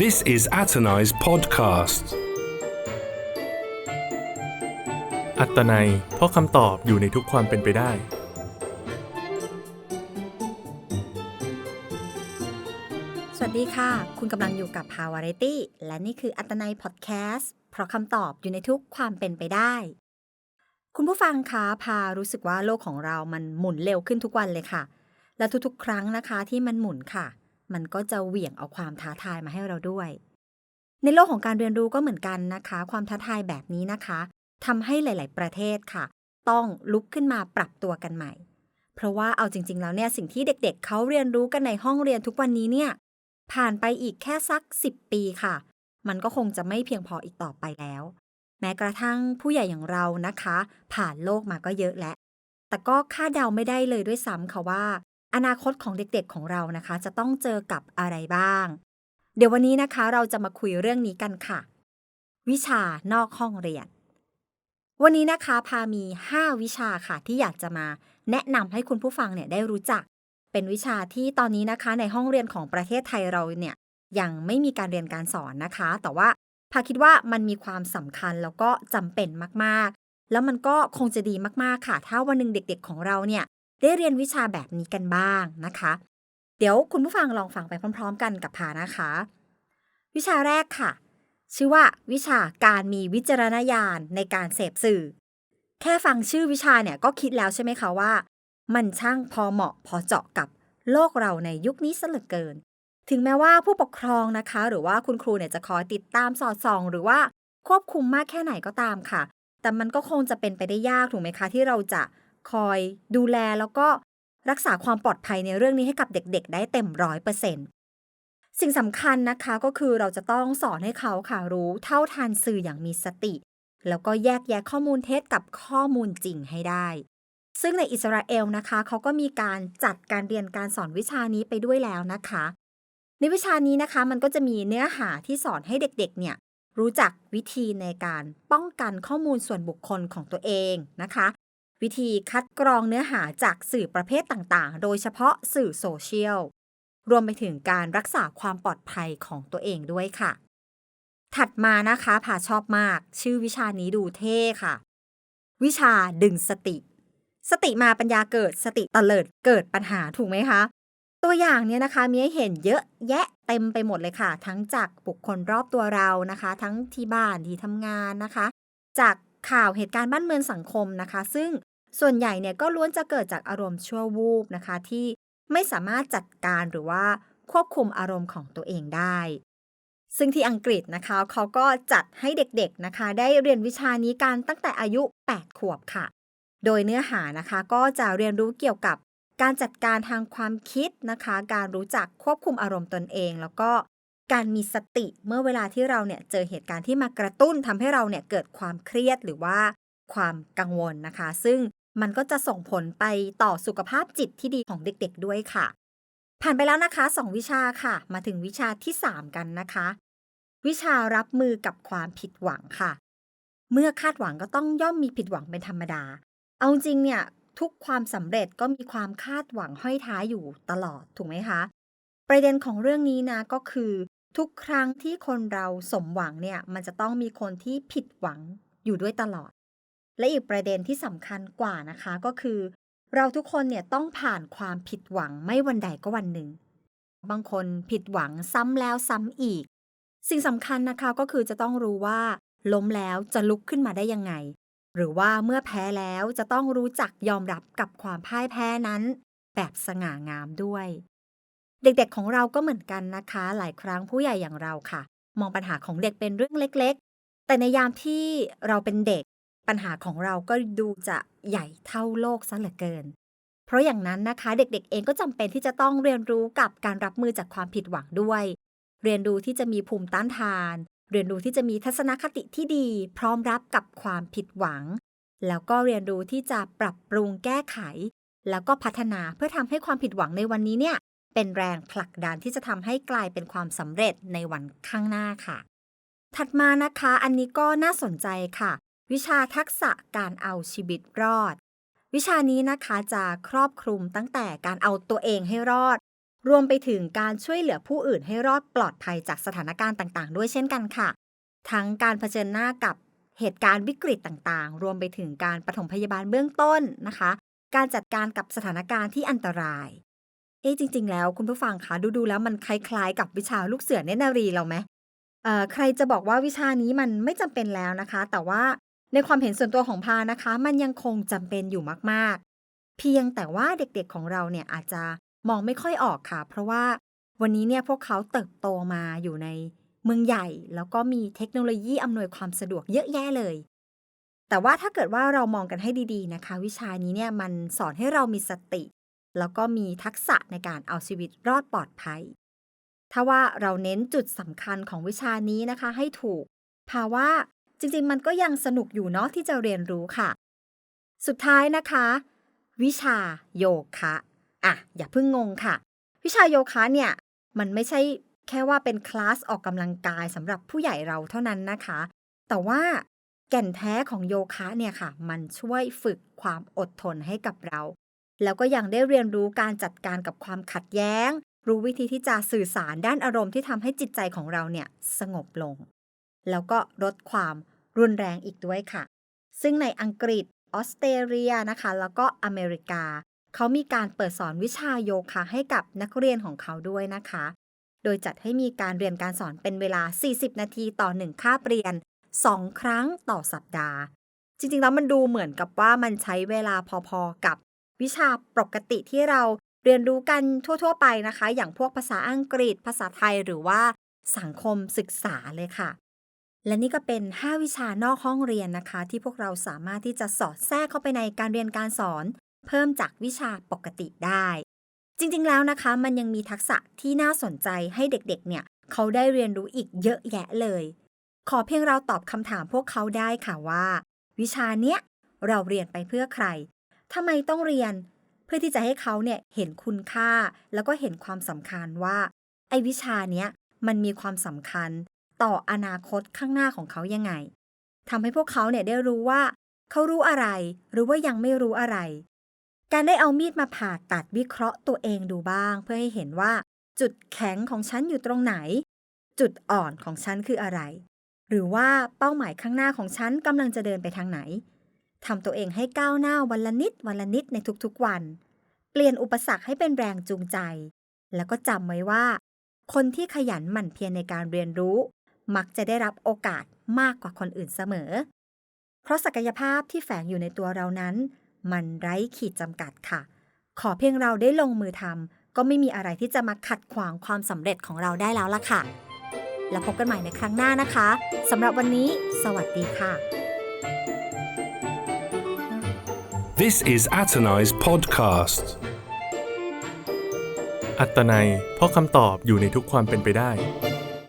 This is Atanai's podcast. อัตนัยเพราะคำตอบอยู่ในทุกความเป็นไปได้ สวัสดีค่ะ คุณกำลังอยู่กับ p o w e r i t y และนี่คืออัตนัยพอดแคสต์เพราะคำตอบอยู่ในทุกความเป็นไปได้ คุณผู้ฟังคะพารู้สึกว่าโลกของเรามันหมุนเร็วขึ้นทุกวันเลยค่ะ และทุกๆ ครั้งนะคะที่มันหมุนค่ะ มันก็จะเหวี่ยงเอาความท้าทายมาให้เราด้วย ในโลกของการเรียนรู้ก็เหมือนกันนะคะ ความท้าทายแบบนี้นะคะทำให้หลาย ๆ ประเทศค่ะ ต้องลุกขึ้นมาปรับตัวกันใหม่ เพราะว่าเอาจริง ๆ แล้วเนี่ยสิ่งที่เด็กๆเขาเรียนรู้กันในห้องเรียนทุกวันนี้เนี่ยผ่านไปอีกแค่สัก 10 ปีค่ะ มันก็คงจะไม่เพียงพออีกต่อไปแล้ว แม้กระทั่งผู้ใหญ่อย่างเรานะคะ ผ่านโลกมาก็เยอะแล้วแต่ก็คาดเดาไม่ได้เลยด้วยซ้ำค่ะว่า อนาคตของเด็กๆของเรานะคะ จะต้องเจอกับอะไรบ้าง เดี๋ยววันนี้นะคะเราจะมาคุยเรื่องนี้กันค่ะ วิชานอกห้องเรียน วันนี้นะคะพามี 5 วิชาค่ะที่อยากจะมาแนะนำให้คุณผู้ฟังเนี่ยได้รู้จัก เป็นวิชาที่ตอนนี้นะคะในห้องเรียนของประเทศไทยเราเนี่ยยังไม่มีการเรียนการสอนนะคะ แต่ว่าพาคิดว่ามันมีความสำคัญแล้วก็จำเป็นมากๆ แล้วมันก็คงจะดีมากๆค่ะ ถ้าวันหนึ่งเด็กๆของเราเนี่ย ได้เรียนวิชาแบบนี้กันบ้างนะคะ เดี๋ยวคุณผู้ฟังลองฟังไปพร้อม ๆ กันกับพานะคะ วิชาแรกค่ะ ชื่อว่าวิชาการมีวิจารณญาณในการเสพสื่อ แค่ฟังชื่อวิชาเนี่ยก็คิดแล้วใช่ไหมคะว่า มันช่างพอเหมาะพอเจาะกับโลกเราในยุคนี้ซะเหลือเกิน ถึงแม้ว่าผู้ปกครองนะคะ หรือว่าคุณครูเนี่ยจะคอยติดตามสอดส่อง หรือว่าควบคุมมากแค่ไหนก็ตามค่ะ แต่มันก็คงจะเป็นไปได้ยากถูกไหมคะ ที่เราจะ คอยดูแลแล้วก็รักษาความปลอดภัยในเรื่องนี้ให้กับเด็ก ๆ ได้เต็มร้อยเปอร์เซ็นต์สิ่งสำคัญนะคะก็คือเราจะต้องสอนให้เขาค่ะรู้เท่าทันสื่ออย่างมีสติ แล้วก็แยกแยะข้อมูลเท็จกับข้อมูลจริงให้ได้ ซึ่งในอิสราเอลนะคะเขาก็มีการจัดการเรียนการสอนวิชานี้ไปด้วยแล้วนะคะ ในวิชานี้นะคะมันก็จะมีเนื้อหาที่สอนให้เด็กๆเนี่ยรู้จักวิธีในการป้องกันข้อมูลส่วนบุคคลของตัวเองนะคะ วิธีคัดกรองเนื้อหาจากสื่อประเภทต่างๆ โดยเฉพาะสื่อโซเชียล รวมไปถึงการรักษาความปลอดภัยของตัวเองด้วยค่ะ ถัดมานะคะผาชอบมาก ชื่อวิชานี้ดูเท่ค่ะ วิชาดึงสติ สติมาปัญญาเกิดสติเตลิดเกิดปัญหาถูกไหมคะตัวอย่างเนี่ยนะคะมีให้เห็นเยอะแยะเต็มไปหมดเลยค่ะ ทั้งจากบุคคลรอบตัวเรานะคะ ทั้งที่บ้านที่ทำงานนะคะ จากข่าวเหตุการณ์บ้านเมืองสังคมนะคะ ซึ่ง ส่วนใหญ่เนี่ยก็ล้วนจะเกิดจากอารมณ์ชั่ววูบนะคะ ที่ไม่สามารถจัดการหรือว่าควบคุมอารมณ์ของตัวเองได้ ซึ่งที่อังกฤษนะคะเขาก็จัดให้เด็กๆนะคะ ได้เรียนวิชานี้กันตั้งแต่อายุ 8 ขวบค่ะ โดยเนื้อหานะคะก็จะเรียนรู้เกี่ยวกับการจัดการทางความคิดนะคะ การรู้จักควบคุมอารมณ์ตนเอง แล้วก็การมีสติเมื่อเวลาที่เราเนี่ยเจอเหตุการณ์ที่มากระตุ้นทำให้เราเนี่ยเกิดความเครียดหรือว่าความกังวลนะคะ ซึ่ง มันก็จะส่งผลไปต่อสุขภาพจิตที่ดีของเด็กๆด้วยค่ะ ผ่านไปแล้วนะคะ 2 วิชาค่ะ มาถึงวิชาที่ 3 กันนะคะ วิชารับมือกับความผิดหวังค่ะ เมื่อคาดหวังก็ต้องย่อมมีผิดหวังเป็นธรรมดา เอาจริงเนี่ยทุกความสำเร็จก็มีความคาดหวังห้อยท้ายอยู่ตลอดถูกไหมคะ ประเด็นของเรื่องนี้นะก็คือ ทุกครั้งที่คนเราสมหวังเนี่ยมันจะต้องมีคนที่ผิดหวังอยู่ด้วยตลอด และอีกประเด็นที่สำคัญกว่านะคะก็คือ เราทุกคนเนี่ยต้องผ่านความผิดหวังไม่วันใดก็วันหนึ่ง บางคนผิดหวังซ้ำแล้วซ้ำอีก สิ่งสำคัญนะคะก็คือจะต้องรู้ว่า ล้มแล้วจะลุกขึ้นมาได้ยังไง หรือว่าเมื่อแพ้แล้วจะต้องรู้จักยอมรับกับความพ่ายแพ้นั้น แบบสง่างามด้วย เด็กๆของเราก็เหมือนกันนะคะ หลายครั้งผู้ใหญ่อย่างเราค่ะ มองปัญหาของเด็กเป็นเรื่องเล็ก ๆ แต่ในยามที่เราเป็นเด็ก ปัญหาของเราก็ดูจะใหญ่เท่าโลกซะเหลือเกิน เพราะอย่างนั้นนะคะเด็กๆ เองก็จำเป็นที่จะต้องเรียนรู้กับการรับมือจากความผิดหวังด้วย เรียนรู้ที่จะมีภูมิต้านทาน เรียนรู้ที่จะมีทัศนคติที่ดี พร้อมรับกับความผิดหวัง แล้วก็เรียนรู้ที่จะปรับปรุงแก้ไข แล้วก็พัฒนาเพื่อทำให้ความผิดหวังในวันนี้เนี่ยเป็นแรงผลักดันที่จะทำให้กลายเป็นความสำเร็จในวันข้างหน้าค่ะ ถัดมานะคะ อันนี้ก็น่าสนใจค่ะ วิชาทักษะการเอาชีวิตรอด วิชานี้นะคะจะครอบคลุมตั้งแต่การเอาตัวเองให้รอด รวมไปถึงการช่วยเหลือผู้อื่นให้รอดปลอดภัยจากสถานการณ์ต่างๆ ด้วยเช่นกันค่ะ ทั้งการเผชิญหน้ากับเหตุการณ์วิกฤตต่างๆ รวมไปถึงการปฐมพยาบาลเบื้องต้นนะคะ การจัดการกับสถานการณ์ที่อันตราย เอ๊จริง ๆ แล้วคุณผู้ฟังคะดูๆแล้วมันคล้ายๆ กับวิชาลูกเสือเนนารีเราไหมเอ่อใครจะบอกว่าวิชานี้มันไม่จำเป็นแล้วนะคะ แต่ว่า ในความเห็นส่วนตัวของพานะคะ มันยังคงจำเป็นอยู่มากๆ เพียงแต่ว่าเด็กๆของเราเนี่ยอาจจะมองไม่ค่อยออกค่ะ เพราะว่าวันนี้เนี่ยพวกเขาเติบโตมาอยู่ในเมืองใหญ่ แล้วก็มีเทคโนโลยีอำนวยความสะดวกเยอะแยะเลย แต่ว่าถ้าเกิดว่าเรามองกันให้ดีๆนะคะ วิชานี้เนี่ยมันสอนให้เรามีสติ แล้วก็มีทักษะในการเอาชีวิตรอดปลอดภัย ถ้าว่าเราเน้นจุดสำคัญของวิชานี้นะคะให้ถูกภาว่า จริงๆ มันก็ยังสนุกอยู่เนาะที่จะเรียนรู้ค่ะ สุดท้ายนะคะ วิชาโยคะอะอย่าเพิ่งงงค่ะ วิชาโยคะเนี่ยมันไม่ใช่แค่ว่าเป็นคลาสออกกำลังกายสำหรับผู้ใหญ่เราเท่านั้นนะคะ แต่ว่าแก่นแท้ของโยคะเนี่ยค่ะ มันช่วยฝึกความอดทนให้กับเรา แล้วก็ยังได้เรียนรู้การจัดการกับความขัดแย้ง รู้วิธีที่จะสื่อสารด้านอารมณ์ที่ทำให้จิตใจของเราเนี่ยสงบลง แล้วก็ลดความ รุนแรงอีกด้วยค่ะ ซึ่งในอังกฤษออสเตรเลียนะคะ แล้วก็อเมริกา เขามีการเปิดสอนวิชาโยคะให้กับนักเรียนของเขาด้วยนะคะ โดยจัดให้มีการเรียนการสอนเป็นเวลา 40 นาทีต่อ 1 คาบเรียน 2 ครั้งต่อสัปดาห์ จริงๆ แล้วมันดูเหมือนกับว่ามันใช้เวลาพอๆกับวิชาปกติที่เราเรียนรู้กันทั่ว ๆ ไปนะคะ อย่างพวกภาษาอังกฤษ ภาษาไทยหรือว่าสังคมศึกษาเลยค่ะ และนี่ก็เป็น 5 วิชานอกห้องเรียนนะคะ ที่พวกเราสามารถที่จะสอดแทรกเข้าไปในการเรียนการสอน เพิ่มจากวิชาปกติได้ จริงๆแล้วนะคะ มันยังมีทักษะที่น่าสนใจให้เด็กๆ เนี่ย เขาได้เรียนรู้อีกเยอะแยะเลย ขอเพียงเราตอบคำถามพวกเขาได้ค่ะว่า วิชาเนี้ยเราเรียนไปเพื่อใครทำไมต้องเรียน เพื่อที่จะให้เขาเนี่ยเห็นคุณค่า แล้วก็เห็นความสำคัญว่าไอ้วิชาเนี้ยมันมีความสำคัญ ต่ออนาคตข้างหน้าของเขายังไงทำให้พวกเขาเนี่ยได้รู้ว่า เขารู้อะไร หรือว่ายังไม่รู้อะไร การได้เอามีดมาผ่าตัดวิเคราะห์ตัวเองดูบ้าง เพื่อให้เห็นว่า จุดแข็งของฉันอยู่ตรงไหน จุดอ่อนของฉันคืออะไร หรือว่าเป้าหมายข้างหน้าของฉันกำลังจะเดินไปทางไหนทำตัวเองให้ก้าวหน้าวันละนิดวันละนิดในทุกๆวัน เปลี่ยนอุปสรรคให้เป็นแรงจูงใจ แล้วก็จำไว้ว่า คนที่ขยันหมั่นเพียรในการเรียนรู้ มักจะได้รับโอกาสมากกว่าคนอื่นเสมอ เพราะศักยภาพที่แฝงอยู่ในตัวเรานั้น มันไร้ขีดจำกัดค่ะ ขอเพียงเราได้ลงมือทำก็ไม่มีอะไรที่จะมาขัดขวางความสำเร็จของเราได้แล้วล่ะค่ะ แล้วพบกันใหม่ในครั้งหน้านะคะสำหรับวันนี้ สวัสดีค่ะ This is Atanai's podcast. อัตนัยเพราะคำตอบอยู่ในทุกความเป็นไปได้